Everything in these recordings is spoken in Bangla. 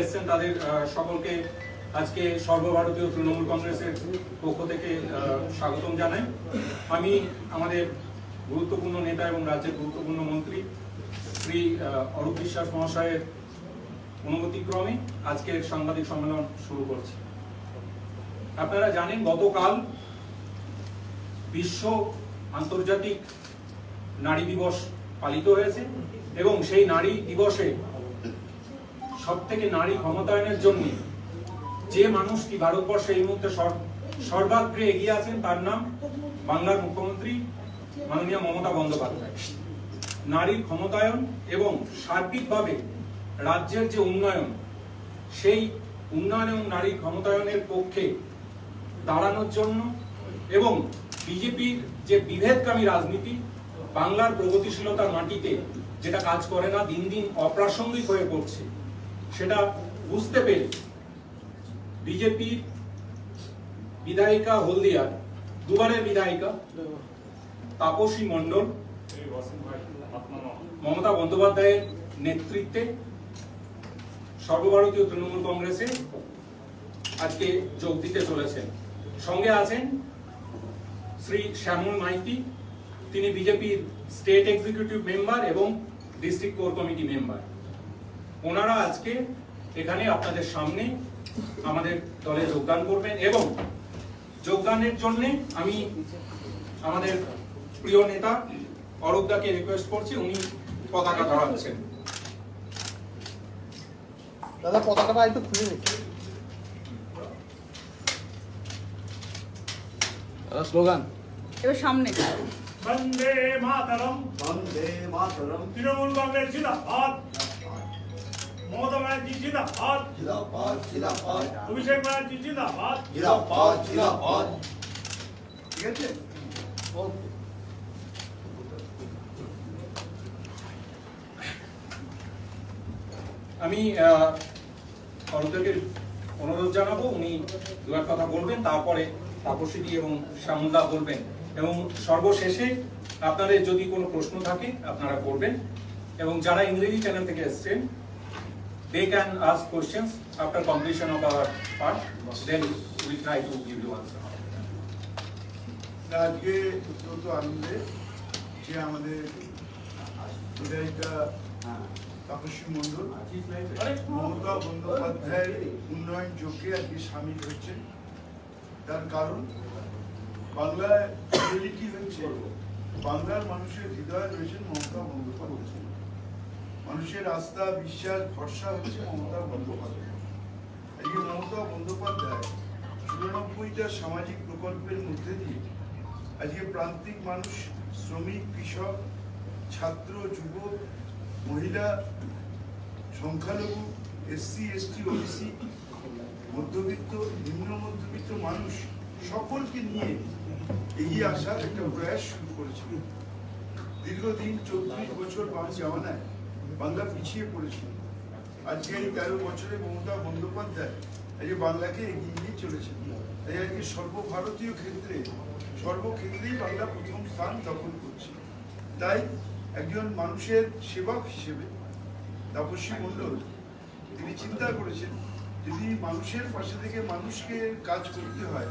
এসছেন তাদের সকলকে আজকে সর্বভারতীয় তৃণমূল কংগ্রেসের পক্ষ থেকে স্বাগতম জানাই। আমি আমাদের গুরুত্বপূর্ণ নেতা এবং রাজ্যের গুরুত্বপূর্ণ মন্ত্রী শ্রী অরূপ বিশ্বাস মহাশয়ের অনুমতিক্রমে আজকের সাংবাদিক সম্মেলন শুরু করছি। আপনারা জানেন, গতকাল বিশ্ব আন্তর্জাতিক নারী দিবস পালিত হয়েছে এবং সেই নারী দিবসে সব থেকে নারী ক্ষমতায়নের জন্য যে মানুষটি ভারতবর্ষে এই মুহূর্তে সর্বাগ্রে এগিয়ে আছেন, তার নাম বাংলার মুখ্যমন্ত্রী মাননীয় মমতা বন্দ্যোপাধ্যায়। নারীর ক্ষমতায়ন এবং সার্বিকভাবে রাজ্যের যে উন্নয়ন, সেই উন্নয়ন এবং নারীর ক্ষমতায়নের পক্ষে দাঁড়ানোর জন্য এবং বিজেপির যে বিভেদকামী রাজনীতি, বাংলার প্রগতিশীলতার মাটিতে যেটা কাজ করে না, দিন দিন অপ্রাসঙ্গিক হয়ে পড়ছে। সেটা বুঝতে পেরে বিজেপির বিধায়িকা হলদিয়ার, দুবারের বিধায়িকা তাপসী মণ্ডল, মমতা বন্দ্যোপাধ্যায়ের নেতৃত্বে সর্বভারতীয় তৃণমূল কংগ্রেসে আজকে যোগ দিতে চলেছেন। সঙ্গে আছেন শ্রী শ্যামল মাইতি, তিনি বিজেপির স্টেট এক্সিকিউটিভ মেম্বার এবং ডিস্ট্রিক্ট কোর কমিটি মেম্বার। ওনারা আজকে এখানে আপনাদের সামনে আমাদের দলে যোগদান করবেন এবং যোগদানের জন্য আমি আমাদের প্রিয় নেতা অরূপদাকে রিকোয়েস্ট করছি উনি পতাকা ধরাচ্ছেন। দাদা পতাকাটা একটু খুলে দাদা স্লোগান। এবার সামনে। বন্দে মাতরম। বন্দে মাতরম। তৃণমূল কংগ্রেস জিন্দাবাদ। মমতা ব্যানার্জি জিন্দাবাদ। জিন্দাবাদ জিন্দাবাদ। অভিষেক ব্যানার্জি জিন্দাবাদ। জিন্দাবাদ জিন্দাবাদ। ঠিক আছে? আমি অরুণদেবের অনুরোধ জানাব উনি দু এক কথা বলবেন তারপরে তাপসীদি এবং শ্যামলদা বলবেন। এবং সর্বশেষে আপনাদের যদি কোনো প্রশ্ন থাকে আপনারা করবেন। এবং যারা ইংরেজি চ্যানেল থেকে এসছেন they can ask questions after completion of our part, then we try to give you answer. আজকে অত্যন্ত আনন্দে যে আমাদের বিধায়িকা তাপসী মণ্ডল, মমতা বন্দ্যোপাধ্যায়ের উন্নয়ন যোগ্যে আজকে সামিল হচ্ছেন। তার কারণ, বাংলায় রিয়েলিটি হচ্ছে বাংলার মানুষের হৃদয়ে রয়েছেন মমতা বন্দ্যোপাধ্যায়। মানুষের আস্থা, বিশ্বাস, ভরসা হচ্ছে মমতা বন্দ্যোপাধ্যায়। আজকে মমতা বন্দ্যোপাধ্যায় চুরানব্বইটা সামাজিক প্রকল্পের মধ্যে দিয়ে আজকে প্রান্তিক মানুষ, শ্রমিক, কৃষক, ছাত্র, যুবক, মহিলা, সংখ্যালঘু, এসসি, এসটি, ওবিসি, মধ্যবিত্ত, নিম্ন মধ্যবিত্ত মানুষ সকলকে নিয়ে এগিয়ে আসার একটা প্রয়াস শুরু করেছিল। দীর্ঘদিন চব্বিশ বছর বাম জামানায় বাংলা পিছিয়ে পড়েছিল। আজকে এই তেরো বছরে মমতা বন্দ্যোপাধ্যায় আজকে বাংলাকে এগিয়ে নিয়ে চলেছেন। তাই আজকে সর্বভারতীয় ক্ষেত্রে, সর্বক্ষেত্রেই বাংলা প্রথম স্থান দখল করছে। তাই একজন মানুষের সেবক হিসেবে তাপস্বী মণ্ডল, তিনি চিন্তা করেছেন, যদি মানুষের পাশে থেকে মানুষকে কাজ করতে হয়,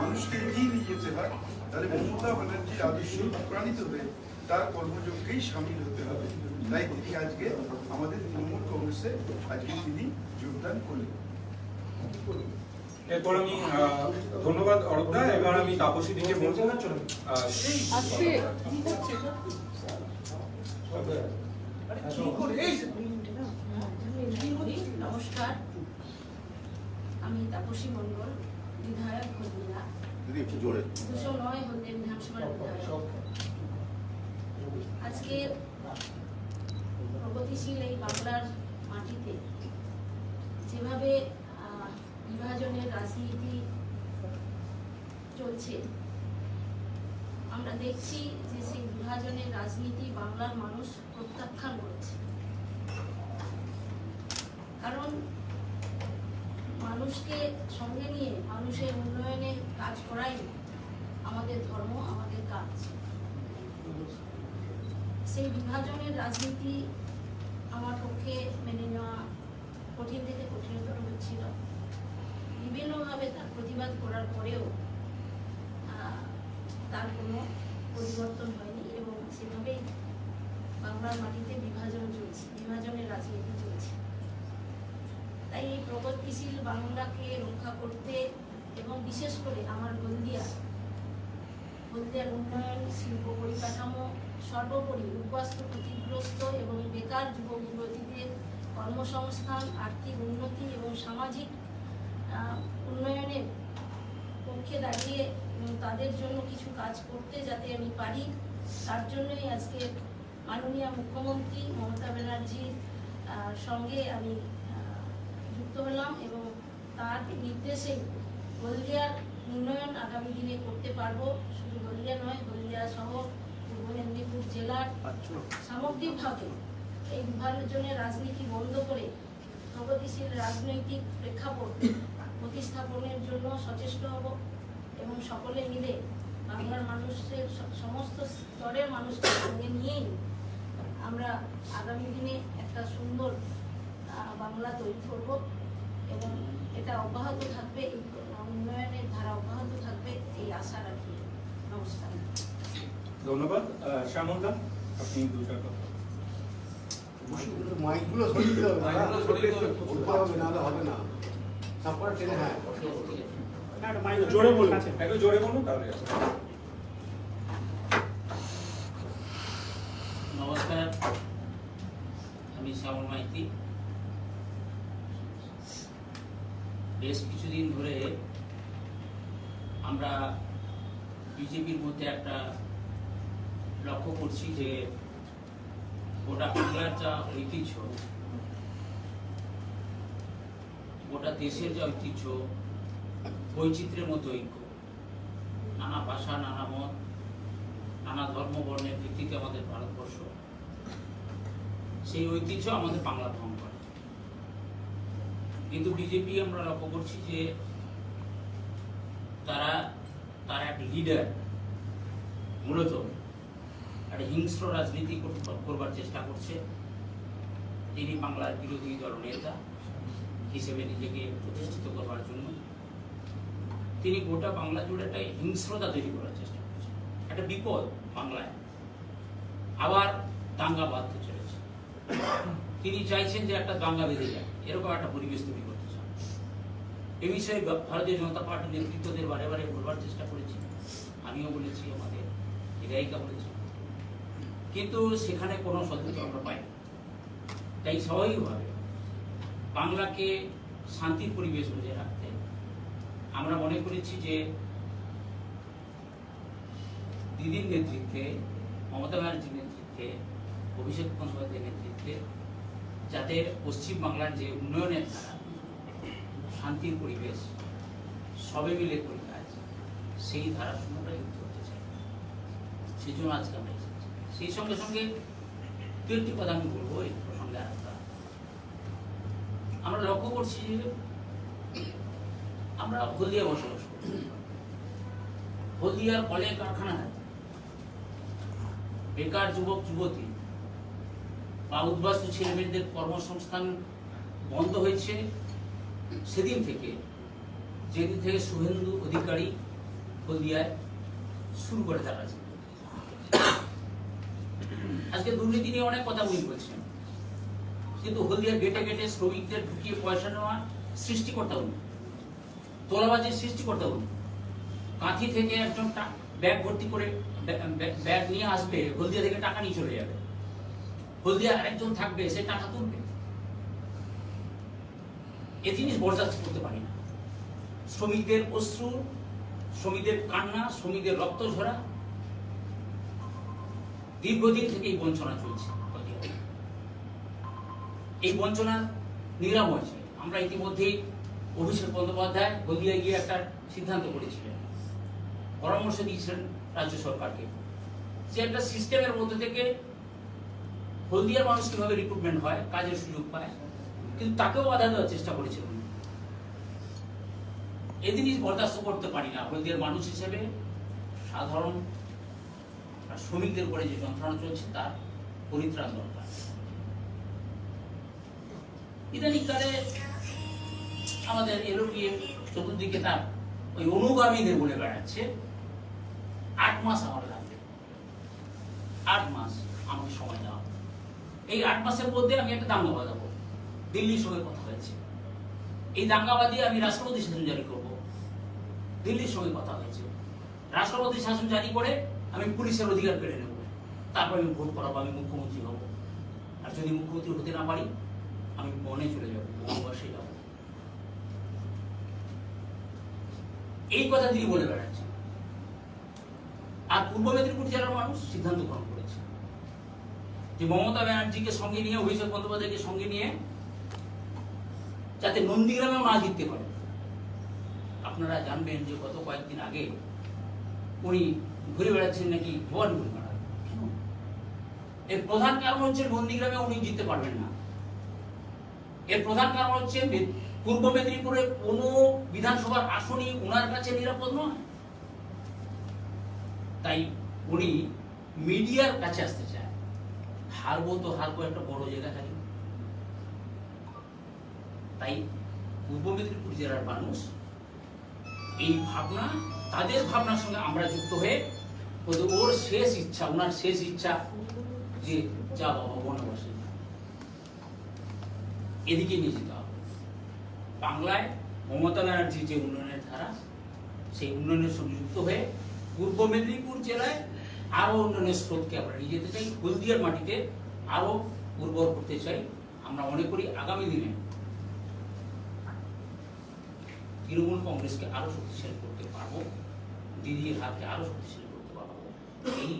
মানুষকে এগিয়ে নিয়ে যেতে হয়, তাহলে মমতা ব্যানার্জির আদর্শ অনুপ্রাণিত হয়ে তার কর্মযজ্ঞেই সামিল হতে হবে। তাই তিনি আজকে আমাদের তৃণমূল কংগ্রেসে আজকে তিনি যোগদান করলেন। এরপর আমি ধন্যবাদ অরূপদা এবার আমি তাপসী দিকে বলব নমস্কার। আমি তাপসী মণ্ডল বিধায়ক হলদিয়া। একটু জোরে। দুশো নয় হলদিয়া বিধানসভার বিধায়ক। আজকে প্রগতিশীল এই বাংলার মাটিতে যেভাবে বিভাজনের রাজনীতি চলছে, আমরা দেখছি যে সেই বিভাজনের রাজনীতি বাংলার মানুষ প্রত্যাখ্যান করেছে। কারণ মানুষকে সঙ্গে নিয়ে, মানুষের উন্নয়নে কাজ করাই আমাদের ধর্ম, আমাদের কাজ। সেই বিভাজনের রাজনীতি আমার পক্ষে মেনে নেওয়া কঠিন থেকে কঠিনতর হচ্ছিল। বিভিন্নভাবে তার প্রতিবাদ করার পরেও তার কোনো পরিবর্তন হয়নি এবং সেভাবেই বাংলার মাটিতে বিভাজন চলছে, বিভাজনের রাজনীতি চলছে। তাই এই প্রগতিশীল বাংলাকে রক্ষা করতে এবং বিশেষ করে আমার বন্দিয়া হলদিয়ার উন্নয়ন, শিল্প পরিকাঠামো সর্বোপরি উদ্বাস্তু, ক্ষতিগ্রস্ত এবং বেকার যুবক যুবতীদের কর্মসংস্থান, আর্থিক উন্নতি এবং সামাজিক উন্নয়নের পক্ষে দাঁড়িয়ে তাদের জন্য কিছু কাজ করতে যাতে আমি পারি, তার জন্যই আজকে মাননীয় মুখ্যমন্ত্রী মমতা ব্যানার্জির সঙ্গে আমি যুক্ত হলাম এবং তার নির্দেশেই হলদিয়ার উন্নয়ন আগামী দিনে করতে পারব শুধু হলদিয়া নয় হলদিয়া সহ পূর্ব মেদিনীপুর জেলার সামগ্রিকভাবে এই বিভাজনের রাজনীতি বন্ধ করে প্রগতিশীল রাজনৈতিক প্রেক্ষাপট প্রতিস্থাপনের জন্য সচেষ্ট হব এবং সকলে মিলে বাংলার মানুষের সমস্ত স্তরের মানুষকে সঙ্গে নিয়েই আমরা আগামী দিনে একটা সুন্দর বাংলা তৈরি করব এবং এটা অব্যাহত থাকবে এই উন্নয়নের ধারা অব্যাহত থাকবে এই আশা রাখি। নমস্কার। ধন্যবাদ। শ্যামলদা আপনি দু চার কথা। মাইকগুলো সরিয়ে হবে মাইকগুলো হবে। উঠতে হবে নাহলে হবে না। তারপরে টেনে হ্যাঁ। জোরে বলুন। একটু জোরে বলুন তাহলে নমস্কার আমি শ্যামল মাইতি। বেশ কিছুদিন ধরে আমরা বিজেপির মধ্যে একটা লক্ষ্য করছি যে গোটা বাংলার যা ঐতিহ্য, গোটা দেশের যা ঐতিহ্য, বৈচিত্র্যের মতো ঐক্য, নানা ভাষা, নানা মত, নানা ধর্ম, বর্ণের ভিত্তিতে আমাদের ভারতবর্ষ, সেই ঐতিহ্য আমাদের বাংলা ভঙ্গ করে। কিন্তু বিজেপি আমরা লক্ষ্য করছি যে তারা, তার এক লিডার মূলত একটা হিংস্র রাজনীতি কর- করবার চেষ্টা করছে। তিনি বাংলার বিরোধী দল নেতা হিসেবে নিজেকে প্রতিষ্ঠিত করবার জন্য। তিনি গোটা বাংলা জুড়ে একটা হিংস্রতা তৈরি করার চেষ্টা করছেন একটা বিপদ বাংলায় আবার দাঙ্গা বাঁধতে চলেছে। তিনি চাইছেন যে একটা দাঙ্গা বেঁধে যায়। এরকম একটা পরিবেশ তৈরি এ বিষয়ে ভারতীয় জনতা পার্টির নেতৃত্বদের বারে বারে বলবার চেষ্টা করেছি আমিও বলেছি আমাদের বিধায়িকা বলেছি কিন্তু সেখানে কোনো সত্যতা আমরা পাই। তাই স্বাভাবিকভাবে বাংলাকে শান্তির পরিবেশ বজায় রাখতে আমরা মনে করেছি যে দিদির নেতৃত্বে, মমতা ব্যানার্জির নেতৃত্বে, অভিষেক বন্দ্যোপাধ্যায়ের নেতৃত্বে, যাতে পশ্চিম বাংলার যে উন্নয়নের ধারা শান্তির পরিবেশ, সবে মিলে করি কাজ সেই সঙ্গে যুক্ত হতে চাই। সেই জন্য আজকে আমরা এসেছি। সেই সঙ্গে সঙ্গে দু একটি কথা আমি বলব এই প্রসঙ্গে আর আমরা লক্ষ্য করছি যে আমরা হলদিয়া বসবাস করি। হলদিয়ার কলে কারখানায় বেকার যুবক, যুবতী বা উদ্বাস্তু ছেলেমেয়েদের কর্মসংস্থান বন্ধ হয়েছে। সেদিন থেকে, যেদিন থেকে শুভেন্দু অধিকারী হলদিয়ায় শুরু করে রাজনীতি। আজকে দুর্নীতি নিয়ে অনেক কথা উনি বলছেন। কিন্তু হলদিয়ার গেটে গেটে শ্রমিকদের ঢুকিয়ে পয়সা নেওয়া সৃষ্টিকর্তা উনি। তোলাবাজির সৃষ্টিকর্তা উনি। কাঁথি থেকে একজন ব্যাগ ভর্তি করে ব্যাগ নিয়ে আসবে, হলদিয়া থেকে টাকা নিয়ে চলে যাবে। হলদিয়া আরেকজন থাকবে, সে টাকা তুলবে। এ জিনিস বরদাস্ত করতে পারি না। শ্রমিকদের অশ্রু, শ্রমিকদের কান্না, শ্রমিকদের রক্ত ঝরা দীর্ঘদিন থেকে এই বঞ্চনা চলছে। এই বঞ্চনা নিরাময় চাই আমরা ইতিমধ্যেই অভিষেক বন্দ্যোপাধ্যায় হলদিয়ায় গিয়ে একটা সিদ্ধান্ত করেছিলেন। পরামর্শ দিয়েছিলেন রাজ্য সরকারকে যে একটা সিস্টেমের মধ্যে থেকে হলদিয়ার মানুষ কীভাবে রিক্রুটমেন্ট হয়, কাজের সুযোগ পায় কিন্তু তাকেও বাধা দেওয়ার চেষ্টা করেছিলেন এ জিনিস বরদাস্ত করতে পারি না। হলদিয়ার মানুষ হিসেবে সাধারণ শ্রমিকদের উপরে যে যন্ত্রণা চলছে, তার পরিত্রাণ দরকার। ইদানিংকালে আমাদের এলোপিয়ে চতুর্দিকে তার ওই অনুগামীদের বলে বেড়াচ্ছে, আট মাস আমার লাগবে। আট মাস আমাকে সময় দেওয়া এই আট মাসের মধ্যে আমি একটা দাঙ্গা বাজাবো দিল্লির সঙ্গে কথা হয়েছে। এই দাঙ্গাবাদী আমি রাষ্ট্রপতি শাসন জারি করব। দিল্লির সঙ্গে কথা হয়েছে। রাষ্ট্রপতি শাসন জারি করে আমি পুলিশের অধিকার কেড়ে নেব। তারপর আমি ভোট করাবো, আমি মুখ্যমন্ত্রী হব। আর যদি মুখ্যমন্ত্রী হতে না পারি, আমি বনে চলে যাব বনবাসে যাব। এই কথা তিনি বলে বেড়াচ্ছেন। আর পূর্ব মেদিনীপুর জেলার মানুষ সিদ্ধান্ত গ্রহণ করেছে। যে মমতা ব্যানার্জিকে সঙ্গে নিয়ে, অভিষেক বন্দ্যোপাধ্যায়কে সঙ্গে নিয়ে যাতে নন্দীগ্রামেও না জিততে পারে। আপনারা জানবেন যে গত কয়েকদিন আগে উনি ঘুরে বেড়াচ্ছেন নাকি ভবানীপুর কেন এর প্রধান কারণ হচ্ছে নন্দীগ্রামে উনি জিততে পারবেন না। এর প্রধান কারণ হচ্ছে পূর্ব মেদিনীপুরে কোনো বিধানসভার আসনই ওনার কাছে নিরাপদ নয়। তাই উনি মিডিয়ার কাছে আসতে চায়। হারবো তো হারবো, একটা বড় জায়গা থাকি। তাই পূর্ব মেদিনীপুর জেলার মানুষ এই ভাবনা, তাদের ভাবনার সঙ্গে আমরা যুক্ত হয়ে ওর শেষ ইচ্ছা, ওনার শেষ ইচ্ছা যে যা বাবা বনবাসে। এদিকে নিয়ে যেতে হবে। বাংলায় মমতা ব্যানার্জির যে উন্নয়নের ধারা, সেই উন্নয়নের সঙ্গে যুক্ত হয়ে পূর্ব মেদিনীপুর জেলায় আরও উন্নয়নের স্রোতকে আমরা নিয়ে যেতে চাই। হলদিয়ার মাটিতে আরও উর্বর করতে চাই। আমরা মনে করি আগামী দিনে তৃণমূল কংগ্রেসকে আরও শক্তিশালী করতে পারব দিদির হাতকে আরও শক্তিশালী করতে পারব। এই